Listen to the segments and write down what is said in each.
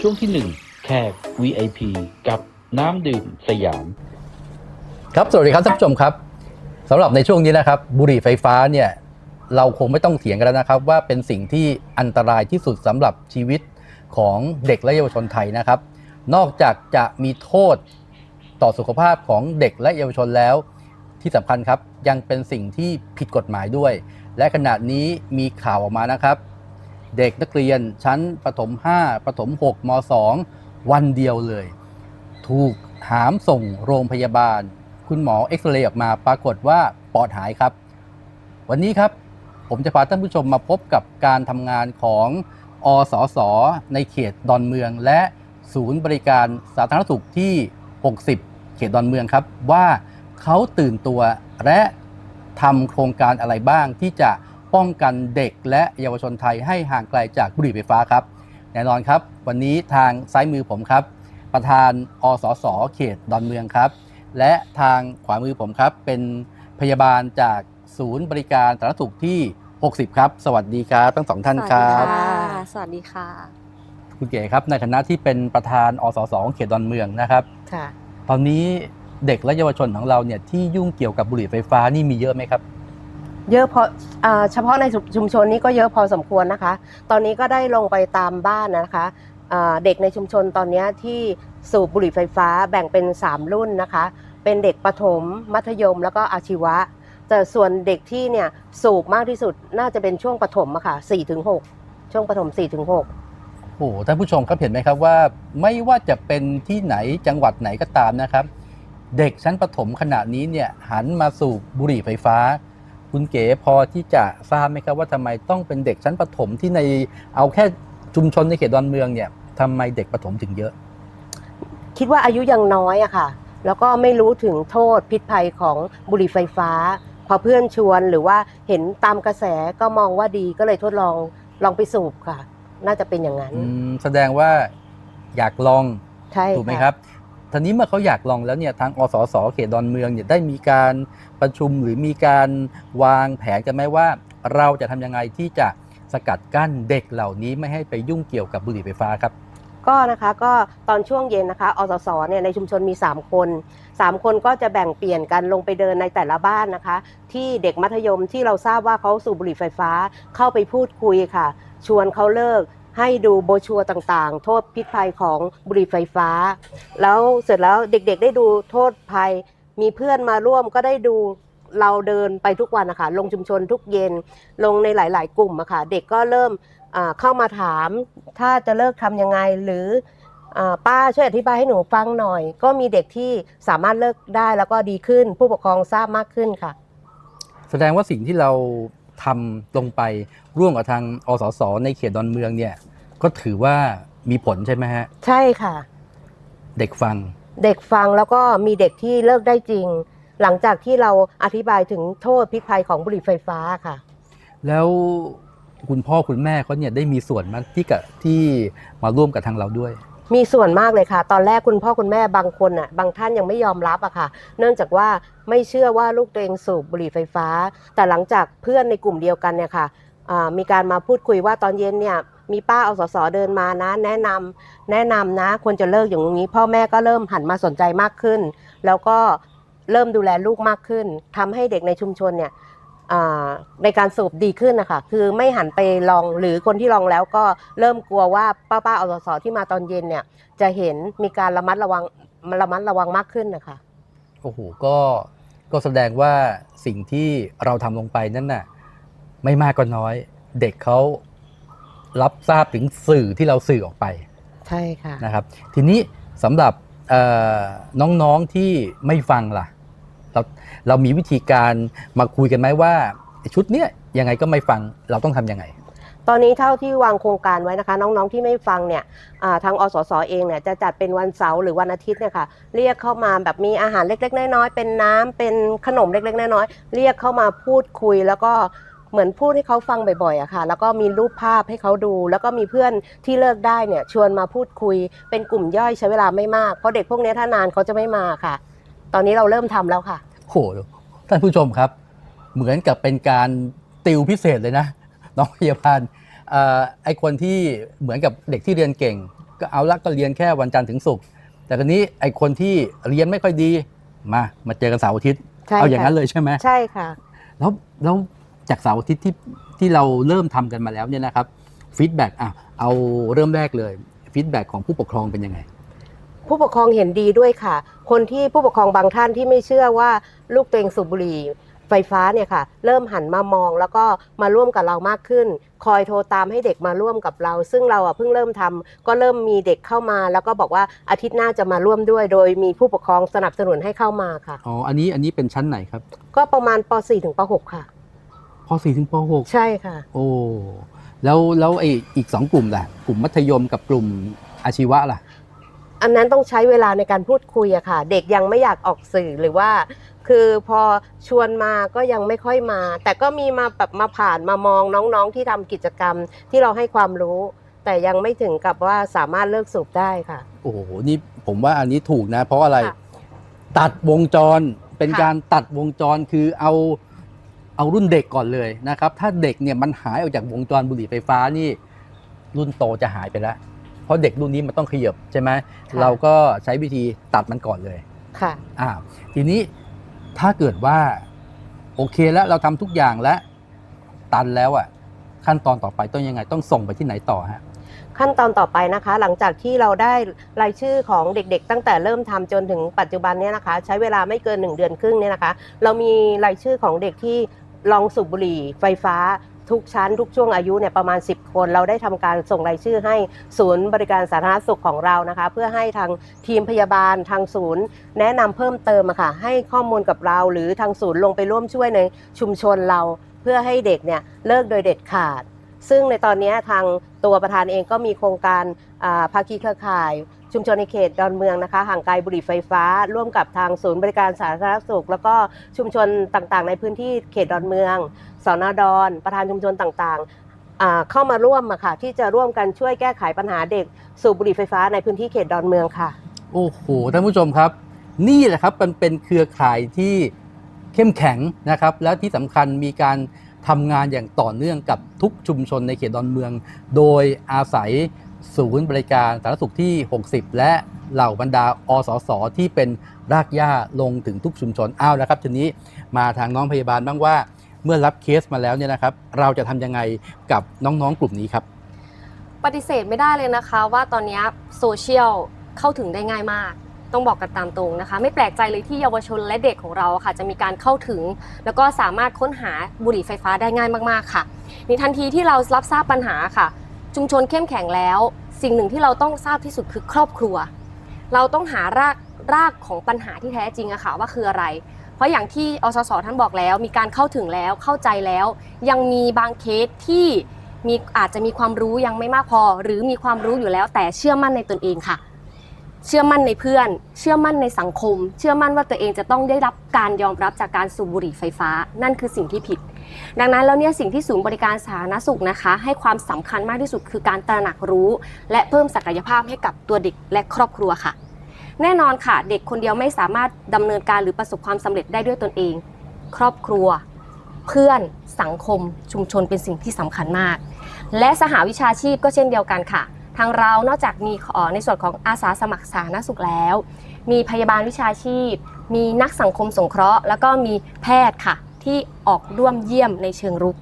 ช่วงที่ 1 แขก VIP กับน้ำดื่มสยาม ครับ สวัสดีครับท่านผู้ชมครับสำหรับในช่วงนี้นะครับ บุหรี่ไฟฟ้าเนี่ยเราคงไม่ต้องเถียงกันแล้วนะครับ ว่าเป็นสิ่งที่อันตรายที่สุดสำหรับชีวิตของเด็กและเยาวชนไทยนะครับ นอกจากจะมีโทษต่อสุขภาพของเด็กและเยาวชนแล้ว ที่สำคัญครับยังเป็นสิ่งที่ผิดกฎหมายด้วย และขณะนี้มีข่าวออกมานะครับ เด็กนักเรียนชั้นประถม 5 ประถม 6ม2 วันเดียวเลย ถูกหามส่งโรงพยาบาล คุณหมอเอ็กซเรย์ออกมาปรากฏว่าปอดหายครับ วันนี้ครับผมจะพาท่านผู้ชมมาพบกับการทำงานของอสส ในเขตดอนเมือง และศูนย์บริการสาธารณสุขที่ 60 เขตดอนเมืองครับ ว่าเขาตื่นตัวและทำโครงการอะไรบ้างที่จะ ป้องกันเด็กและเยาวชนไทยให้ห่างไกลจากบุหรี่ไฟฟ้าครับแน่นอนครับ วันนี้ทางซ้ายมือผมครับ ประธานอสสเขตดอนเมืองครับ และทางขวามือผมครับ เป็นพยาบาลจากศูนย์บริการสาธารณสุขที่ 60 ครับ สวัสดีครับทั้งสองท่านครับ สวัสดีค่ะสวัสดีค่ะคุณเก๋ครับในฐานะที่เป็นประธานอสสของเขตดอนเมืองนะครับค่ะตอนนี้เด็กและเยาวชนของเราเนี่ยที่ยุ่งเกี่ยวกับบุหรี่ไฟฟ้านี่มีเยอะไหมครับ เยอะพออเฉพาะในชุมชนนี้ก็เยอะพอสมควรนะคะ ตอนนี้ก็ได้ลงไปตามบ้านนะคะเด็กในชุมชนตอนนี้ที่สูบบุหรี่ไฟฟ้าแบ่งเป็น 3 รุ่นนะคะ เป็นเด็กประถม มัธยมแล้วก็อาชีวะ แต่ส่วนเด็กที่เนี่ยสูบมากที่สุดน่าจะเป็นช่วงประถมอะค่ะ4ถึง6ช่วงประถม4ถึง6โอ้ท่านผู้ชมครับเห็นไหมครับว่า ไม่ว่าจะเป็นที่ไหนจังหวัดไหนก็ตามนะครับ เด็กชั้นประถมขณะนี้เนี่ยหันมาสูบบุหรี่ไฟฟ้า คุณเก๋พอที่จะทราบไหมครับว่าทำไมต้องเป็นเด็กชั้นประถมที่ในเอาแค่ชุมชนในเขตดอนเมืองเนี่ยทำไมเด็กประถมถึงเยอะ คิดว่าอายุยังน้อยอะค่ะ แล้วก็ไม่รู้ถึงโทษพิษภัยของบุหรี่ไฟฟ้า พอเพื่อนชวนหรือว่าเห็นตามกระแสก็มองว่าดีก็เลยทดลองลองไปสูบค่ะ น่าจะเป็นอย่างนั้นอืมแสดงว่าอยากลองใช่ถูกไหมะครับ ทีนี้เมื่อเขาอยากลองแล้วเนี่ยทางอสสเขตดอนเมืองเนี่ยได้มีการประชุมหรือมีการวางแผนกันไหมว่า เราจะทำยังไงที่จะสกัดกั้นเด็กเหล่านี้ไม่ให้ไปยุ่งเกี่ยวกับบุหรี่ไฟฟ้าครับ ก็นะคะก็ตอนช่วงเย็นนะคะอสสเนี่ยในชุมชนมี 3 คน 3 คนก็จะแบ่งเปลี่ยนกันลงไปเดินในแต่ละบ้านนะคะ ที่เด็กมัธยมที่เราทราบว่าเขาสูบบุหรี่ไฟฟ้าเข้าไปพูดคุยค่ะ ชวนเขาเลิก ให้ดูโบชัวต่างๆ โทษพิษภัยของบุหรี่ไฟฟ้า แล้วเสร็จแล้วเด็กๆ ได้ดูโทษภัย มีเพื่อนมาร่วมก็ได้ดูเราเดินไปทุกวันนะคะลงชุมชนทุกเย็นลงในหลาย ๆ กลุ่มอะค่ะเด็กก็เริ่มเข้ามาถาม ถ้าจะเลิกทำยังไงหรือป้าช่วยอธิบายให้หนูฟังหน่อย ก็มีเด็กที่สามารถเลิกได้แล้วก็ดีขึ้น ผู้ปกครองทราบมากขึ้นค่ะ แสดงว่าสิ่งที่เรา ทำลงไปร่วมกับทางอสสในเขตดอนเมืองเนี่ย ก็ถือว่ามีผลใช่ไหมฮะ ใช่ค่ะ เด็กฟัง เด็กฟังแล้วก็มีเด็กที่เลิกได้จริง หลังจากที่เราอธิบายถึงโทษพิษภัยของบุหรี่ไฟฟ้าค่ะ แล้วคุณพ่อคุณแม่เขาเนี่ยได้มีส่วนมั้ยที่กับที่มาร่วมกับทางเราด้วย มีส่วนมากเลยค่ะ ตอนแรกคุณพ่อคุณแม่บางคนอะบางท่านยังไม่ยอมรับอะค่ะ เนื่องจากว่าไม่เชื่อว่าลูกตัวเองสูบบุหรี่ไฟฟ้า แต่หลังจากเพื่อนในกลุ่มเดียวกันเนี่ยค่ะมีการมาพูดคุยว่าตอนเย็นเนี่ยมีป้าเอาสสเดินมานะ แนะนำแนะนำนะควรจะเลิกอย่างนี้ พ่อแม่ก็เริ่มหันมาสนใจมากขึ้น แล้วก็เริ่มดูแลลูกมากขึ้นทำให้เด็กในชุมชนเนี่ย ในการสูบดีขึ้นนะคะคือไม่หันไปลองหรือคนที่ลองแล้วก็เริ่มกลัวว่าป้าป้าอสสที่มาตอนเย็นเนี่ย จะเห็นมีการระมัดระวังระมัดระวังมากขึ้นนะคะโอ้โหก็ก็แสดงว่าสิ่งที่เราทำลงไปนั่นน่ะไม่มากก็น้อย เด็กเขารับทราบถึงสื่อที่เราสื่อออกไป ใช่ค่ะนะครับ ทีนี้สำหรับเอ่อน้องๆที่ไม่ฟังล่ะ เราเรามีวิธีการมาคุยกันไหมว่าชุดเนี้ยยังไงก็ไม่ฟังเราต้องทำยังไง ตอนนี้เท่าที่วางโครงการไว้นะคะ น้องๆที่ไม่ฟังเนี่ยทางอสสเองเนี่ยจะจัดเป็นวันเสาร์หรือวันอาทิตย์เนี่ยค่ะเรียกเข้ามาแบบมีอาหารเล็ก ๆ น้อยๆเป็นน้ำเป็นขนมเล็ก ๆ น้อยๆเรียกเข้ามาพูดคุยแล้วก็เหมือนพูดให้เขาฟังบ่อยๆอะค่ะ แล้วก็มีรูปภาพให้เขาดู แล้วก็มีเพื่อนที่เลิกได้เนี่ยชวนมาพูดคุย เป็นกลุ่มย่อยใช้เวลาไม่มาก เพราะเด็กพวกนี้ถ้านานเขาจะไม่มาค่ะ ตอนนี้เราเริ่มทำแล้วค่ะ โหท่านผู้ชมครับ เหมือนกับเป็นการติวพิเศษเลยนะ น้องพยาบาลเอ่อไอคนที่เหมือนกับเด็กที่เรียนเก่ง ก็เอาละก็เรียนแค่วันจันทร์ถึงศุกร์แต่คราวนี้ไอ้คนที่เรียนไม่ค่อยดีมามาเจอกันเสาร์อาทิตย์ใช่เอาอย่างค่ะนั้นเลยใช่ไหมใช่ค่ะแล้วแล้วจากเสาร์อาทิตย์ที่ที่เราเริ่มทำกันมาแล้วเนี่ยนะครับฟีดแบ็กอะเอาเริ่มแรกเลยฟีดแบ็กของผู้ปกครองเป็นยังไง ผู้ปกครองเห็นดีด้วยค่ะ คนที่ผู้ปกครองบางท่านที่ไม่เชื่อว่าลูกตัวเองสูบบุหรี่ไฟฟ้าเนี่ยค่ะ เริ่มหันมามองแล้วก็มาร่วมกับเรามากขึ้น คอยโทรตามให้เด็กมาร่วมกับเรา ซึ่งเราอะเพิ่งเริ่มทำก็เริ่มมีเด็กเข้ามา แล้วก็บอกว่าอาทิตย์หน้าจะมาร่วมด้วย โดยมีผู้ปกครองสนับสนุนให้เข้ามาค่ะอ๋ออันนี้อันนี้เป็นชั้นไหนครับ ก็ประมาณป .4 ถึงป .6 ค่ะพ4ถึงปใช่ค่ะ .6 โอ้แล้วแล้วไอ้อีกสองกลุ่มล่ะกลุ่มมัธยมกับกลุ่มอาชีวะล่ะ อันนั้นต้องใช้เวลาในการพูดคุยอะค่ะ เด็กยังไม่อยากออกสื่อหรือว่า คือพอชวนมาก็ยังไม่ค่อยมา แต่ก็มีมาแบบมาผ่านมามองน้องๆที่ทำกิจกรรมที่เราให้ความรู้ แต่ยังไม่ถึงกับว่าสามารถเลิกสูบได้ค่ะ โอ้โหนี่ผมว่าอันนี้ถูกนะ เพราะอะไรค่ะตัดวงจรเป็นค่ะ การตัดวงจรคือเอาเอารุ่นเด็กก่อนเลยนะครับ ถ้าเด็กเนี่ยมันหายออกจากวงจรบุหรี่ไฟฟ้านี่ รุ่นโตจะหายไปแล้ว เพราะเด็กรุ่นนี้มันต้องขยับใช่ไหมค่ะเราก็ใช้วิธีตัดมันก่อนเลยค่ะอ่าทีนี้ถ้าเกิดว่า โอเคแล้วเราทำทุกอย่างแล้ว ตันแล้วอะขั้นตอนต่อไปต้องยังไง ต้องส่งไปที่ไหนต่อฮะขั้นตอนต่อไปนะคะ หลังจากที่เราได้รายชื่อของเด็กๆ ตั้งแต่เริ่มทำจนถึงปัจจุบันเนี้นะคะ ใช้เวลาไม่เกิน 1 เดือนครึ่งเนี่ยนะคะ เรามีรายชื่อของเด็กที่ลองสูบบุหรี่ไฟฟ้า ทุกชั้นทุกช่วงอายุเนี่ยประมาณ 10 คน เราได้ทำการส่งรายชื่อให้ศูนย์บริการสาธารณสุขของเรานะคะ เพื่อให้ทางทีมพยาบาลทางศูนย์ แนะนำเพิ่มเติมอะค่ะให้ข้อมูลกับเรา หรือทางศูนย์ลงไปร่วมช่วยในชุมชนเรา เพื่อให้เด็กเนี่ยเลิกโดยเด็ดขาด ซึ่งในตอนนี้ทางตัวประธานเองก็มีโครงการภาคีเครือข่าย ชุมชนในเขตดอนเมืองนะคะ ห่างไกลบุหรี่ไฟฟ้า ร่วมกับทางศูนย์บริการสาธารณสุข แล้วก็ชุมชนต่างๆ ในพื้นที่เขตดอนเมืองสอนอดอนประธานชุมชนต่างๆ เข้ามาร่วมค่ะที่จะร่วมกันช่วยแก้ไขปัญหาเด็กสูบบุหรี่ไฟฟ้าในพื้นที่เขตดอนเมืองค่ะ โอ้โหท่านผู้ชมครับ นี่แหละครับมันเป็นเครือข่ายที่เข้มแข็งนะครับ แล้วที่สำคัญมีการทำงานอย่างต่อเนื่องกับทุกชุมชนในเขตดอนเมือง โดยอาศัย ศูนย์บริการสาธารณสุขที่ 60 และเหล่าบรรดาอสสที่เป็นรากหญ้าลงถึงทุกชุมชนอ้าวนะครับทีนี้มาทางน้องพยาบาลบ้างว่า เมื่อรับเคสมาแล้วเนี่ยนะครับ เราจะทำยังไงกับน้องๆกลุ่มนี้ครับ ปฏิเสธไม่ได้เลยนะคะ ว่าตอนนี้โซเชียลเข้าถึงได้ง่ายมาก ต้องบอกกันตามตรงนะคะ ไม่แปลกใจเลยที่เยาวชนและเด็กของเราค่ะ จะมีการเข้าถึง แล้วก็สามารถค้นหาบุหรี่ไฟฟ้าได้ง่ายมากๆค่ะ ในทันทีที่เรารับทราบปัญหาค่ะ ชุมชนเข้มแข็งแล้ว สิ่งหนึ่งที่เราต้องทราบที่สุดคือครอบครัว เราต้องหารากรากของปัญหาที่แท้จริงอะค่ะว่าคืออะไร เพราะอย่างที่อสสท่านบอกแล้ว มีการเข้าถึงแล้วเข้าใจแล้ว ยังมีบางเคสที่มีอาจจะมีความรู้ยังไม่มากพอ หรือมีความรู้อยู่แล้วแต่เชื่อมั่นในตนเองค่ะ เชื่อมั่นในเพื่อน เชื่อมั่นในสังคม เชื่อมั่นว่าตัวเองจะต้องได้รับการยอมรับจากการสูบบุหรี่ไฟฟ้า นั่นคือสิ่งที่ผิด ดังนั้นแล้วเนี่ยสิ่งที่ศูนย์บริการสาธารณสุขนะคะ ให้ความสำคัญมากที่สุดคือการตระหนักรู้ และเพิ่มศักยภาพให้กับตัวเด็กและครอบครัวค่ะ แน่นอนค่ะ เด็กคนเดียวไม่สามารถดำเนินการหรือประสบความสำเร็จได้ด้วยตนเอง ครอบครัว เพื่อนสังคมชุมชนเป็นสิ่งที่สำคัญมาก และสหวิชาชีพก็เช่นเดียวกันค่ะ ทางเรานอกจากมีในส่วนของอาสาสมัครสาธารณสุขแล้ว มีพยาบาลวิชาชีพ มีนักสังคมสงเคราะห์ แล้วก็มีแพทย์ค่ะ ที่ออกร่วมเยี่ยมในเชิงรุก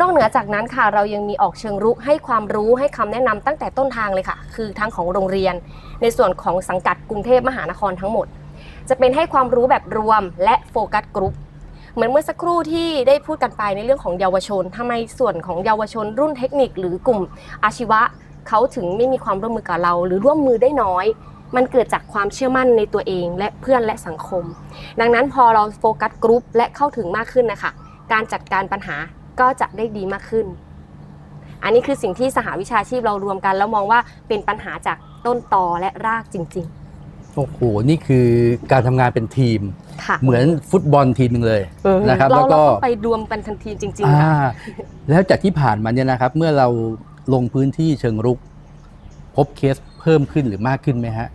นอกเหนือจากนั้นค่ะเรายังมีออกเชิงรุกให้ความรู้ให้คำแนะนำตั้งแต่ต้นทางเลยค่ะ คือทั้งของโรงเรียน ในส่วนของสังกัดกรุงเทพมหานครทั้งหมด จะเป็นให้ความรู้แบบรวมและโฟกัสกรุ๊ปเหมือนเมื่อสักครู่ที่ได้พูดกันไปในเรื่องของเยาวชนทำไมส่วนของเยาวชนรุ่นเทคนิค หรือกลุ่มอาชีวะ เขาถึงไม่มีความร่วมมือกับเรา หรือร่วมมือได้น้อย มันเกิดจากความเชื่อมั่นในตัวเองและเพื่อนและสังคม ดังนั้นพอเราโฟกัสกรุ๊ปและเข้าถึงมากขึ้นนะคะการจัดการปัญหาก็จะได้ดีมากขึ้น อันนี้คือสิ่งที่สหวิชาชีพเรารวมกัน แล้วมองว่าเป็นปัญหาจากต้นตอและรากจริงโอ้โห นี่คือการทำงานเป็นทีมๆค่ะเหมือนฟุตบอลทีมหนึ่งเลยอือฮึนะครับเราแล้วเราก็ต้องไปรวมกันทันทีจริงๆอ่าค่ะแล้วจากที่ผ่านมาเนี่ยนะครับ เมื่อเรา ลงพื้นที่เชิงรุก พบเคสเพิ่มขึ้นหรือมากขึ้นไหมฮะ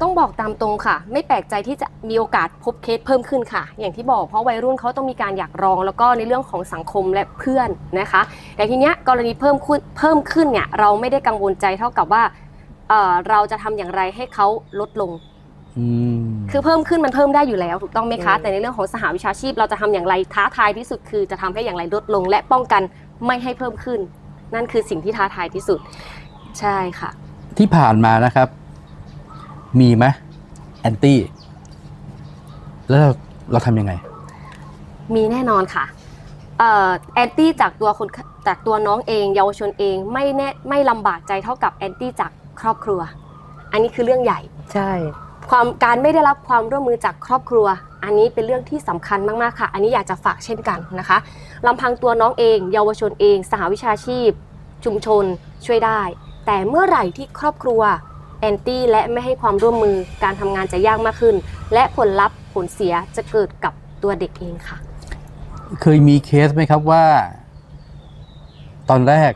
ต้องบอกตามตรงค่ะ ไม่แปลกใจที่จะมีโอกาสพบเคสเพิ่มขึ้นค่ะ อย่างที่บอกเพราะวัยรุ่นเขาต้องมีการอยากลอง แล้วก็ในเรื่องของสังคมและเพื่อนนะคะ แต่ทีเนี้ยกรณีเพิ่มขึ้นเพิ่มขึ้นเนี่ยเราไม่ได้กังวลใจเท่ากับว่าเอ่อเราจะทำอย่างไรให้เขาลดลง อืมคือเพิ่มขึ้นมันเพิ่มได้อยู่แล้วถูกต้องไหมคะ อืม แต่ในเรื่องของสหวิชาชีพเราจะทำอย่างไรท้าทายที่สุดคือจะทำให้อย่างไรลดลง และป้องกันไม่ให้เพิ่มขึ้น นั่นคือสิ่งที่ท้าทายที่สุด ใช่ค่ะ ที่ผ่านมานะครับ มีไหมแอนตี้แล้วเราเราทำยังไง มีแน่นอนค่ะเอ่อแอนตี้จากตัวคนจากตัวน้องเองเยาวชนเองไม่แน่ไม่ลำบากใจเท่ากับแอนตี้จากครอบครัว อันนี้คือเรื่องใหญ่ ใช่ความการไม่ได้รับความร่วมมือจากครอบครัว อันนี้เป็นเรื่องที่สำคัญมากๆค่ะ อันนี้อยากจะฝากเช่นกันนะคะ ลำพังตัวน้องเอง เยาวชนเอง สหวิชาชีพ ชุมชนช่วยได้ แต่เมื่อไหร่ที่ครอบครัวแอนตี้และไม่ให้ความร่วมมือการทำงานจะยากมากขึ้น และผลลัพธ์ผลเสียจะเกิดกับตัวเด็กเองค่ะ เคยมีเคสไหมครับว่า ตอนแรก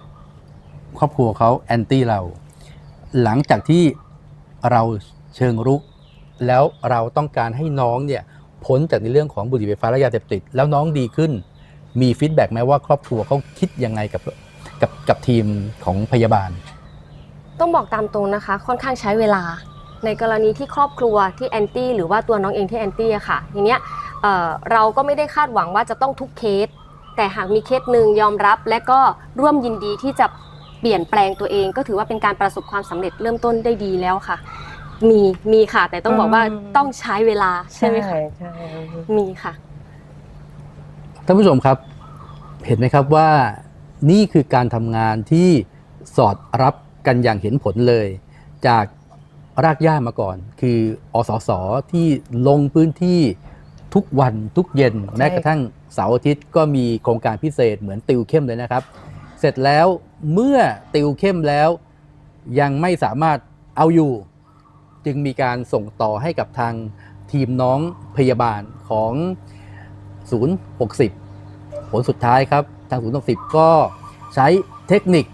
ครอบครัวเขาแอนตี้เรา หลังจากที่เราเชิงรุก แล้วเราต้องการให้น้องเนี่ยพ้นจากในเรื่องของบุหรี่ไฟฟ้าและยาเสพติด แล้วน้องดีขึ้น มีฟีดแบ็กไหมว่าครอบครัวเขาคิดยังไงกับกับกับทีมของพยาบาล ต้องบอกตามตรงนะคะ ค่อนข้างใช้เวลา ในกรณีที่ครอบครัวที่แอนตี้หรือว่าตัวน้องเองที่แอนตี้อะค่ะทีเนี้ยเอ่อเราก็ไม่ได้คาดหวังว่าจะต้องทุกเคส แต่หากมีเคสหนึ่งยอมรับ และก็ร่วมยินดีที่จะเปลี่ยนแปลงตัวเอง ก็ถือว่าเป็นการประสบความสำเร็จเริ่มต้นได้ดีแล้วค่ะ มีมีค่ะ แต่ต้องบอกว่าต้องใช้เวลาใช่ไหมคะใช่มีค่ะ ท่านผู้ชมครับเห็นไหมครับว่านี่คือการทำงานที่สอดรับกันอย่างเห็นผลเลย จากรากหญ้ามาก่อน คืออสสที่ลงพื้นที่ทุกวันทุกเย็น แม้กระทั่งเสาร์อาทิตย์ก็มีโครงการพิเศษเหมือนติวเข้มเลยนะครับ เสร็จแล้วเมื่อติวเข้มแล้วยังไม่สามารถเอาอยู่ จึงมีการส่งต่อให้กับทางทีมน้องพยาบาลของ ศูนย์60ผลสุดท้ายครับทางศูนย์60ก็ใช้เทคนิค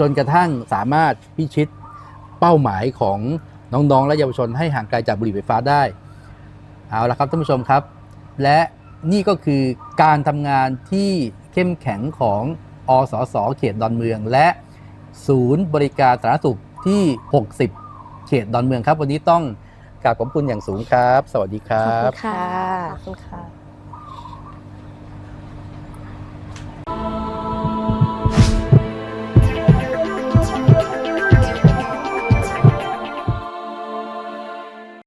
จนกระทั่งสามารถพิชิตเป้าหมายของน้องๆ และเยาวชนให้ห่างไกลจากบุหรี่ไฟฟ้าได้ เอาละครับท่านผู้ชมครับ และนี่ก็คือการทำงานที่เข้มแข็งของอสส เขตดอนเมือง และศูนย์บริการสาธารณสุขที่ 60 เขตดอนเมืองครับ วันนี้ต้องกราบขอบคุณอย่างสูงครับ สวัสดีคขอบรับคุณค่ะขอบคุณค่ะ